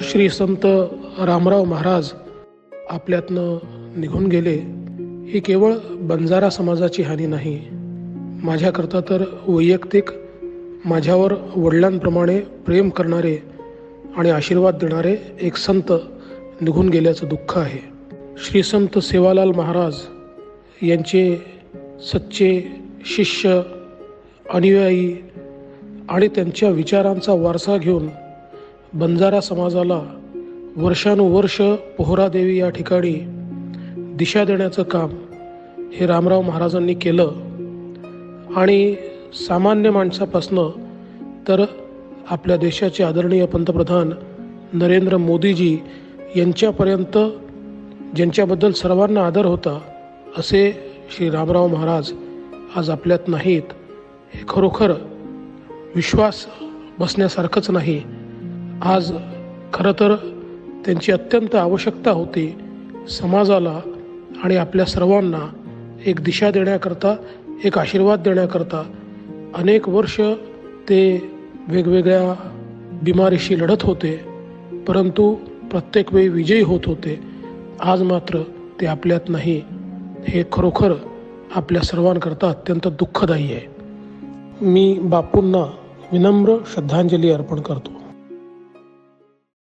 श्री संत रामराव महाराज आपल्यातनं निघून गेले ही केवळ बंजारा समाजाची हानी नाही. माझ्याकरता तर वैयक्तिक माझ्यावर वडिलांप्रमाणे प्रेम करणारे आणि आशीर्वाद देणारे एक संत निघून गेल्याचं दुःख आहे. श्री संत सेवालाल महाराज यांचे सच्चे शिष्य अनुयायी आणि त्यांच्या विचारांचा वारसा घेऊन बंजारा समाजाला वर्षानुवर्ष पोहरादेवी या ठिकाणी दिशा देण्याचं काम हे रामराव महाराजांनी केलं. आणि सामान्य माणसापासनं तर आपल्या देशाचे आदरणीय पंतप्रधान नरेंद्र मोदीजी यांच्यापर्यंत ज्यांच्याबद्दल सर्वांना आदर होता असे श्री रामराव महाराज आज आपल्यात नाहीत. हे खरोखर विश्वास बसण्यासारखंच नाही. आज खरं तर त्यांची अत्यंत आवश्यकता होती समाजाला आणि आपल्या सर्वांना एक दिशा देण्याकरता एक आशीर्वाद देण्याकरता. अनेक वर्ष ते वेगवेगळ्या बिमारीशी लढत होते परंतु प्रत्येक वेळी विजयी होत होते. आज मात्र ते आपल्यात नाही. हे खरोखर आपल्या सर्वांकरता अत्यंत दुःखदायी आहे. मी बापूंना विनम्र श्रद्धांजली अर्पण करतो.